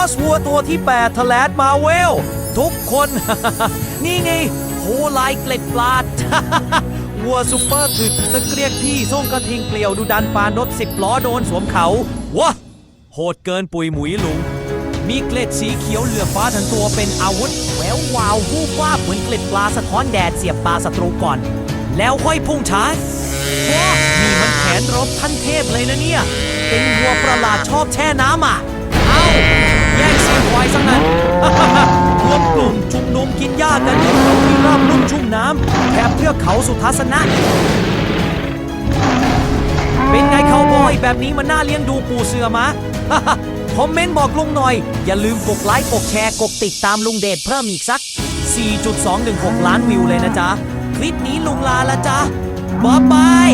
อสวัวตัวที่ 8 ทแลดมาเวล ทุกคน นี่ไงโหลายเกล็ดปลาดวัวซูเปอร์ถึกตะเกรียกพี่ส่งกระทิงเกลียวดูดันปานรถสิบล้อโดนสวมเขาวะโหดเกินปุยหมุยลุง มีเกล็ดสีเขียวเหลือฟ้าทั้งตัวเป็นอาวุธแวววาววูบวาบเหมือนเกล็ดปลาสะท้อนแดดเสียบตาศัตรูก่อน แล้วค่อยพุ่งชาร์จว้านี่มันแขนรบท่านเทพเลยนะเนี่ย เป็นวัวประหลาดชอบแช่น้ำอะ เอ้า กินหญ้ากันที่เขาที่ราบลุ่มชุ่มน้ำแถบเทือกเขาสุทัศนะ เป็นไงเขาบอยแบบนี้มันน่าเลี้ยงดูปูเสือมะคอมเมนต์บอกลุงหน่อย อย่าลืมกดไลค์กดแชร์กดติดตามลุงเดชเพิ่มอีกสัก 4.216 ล้านวิวเลยนะจ๊ะ คลิปนี้ลุงลาละจ๊ะบ๊ายบาย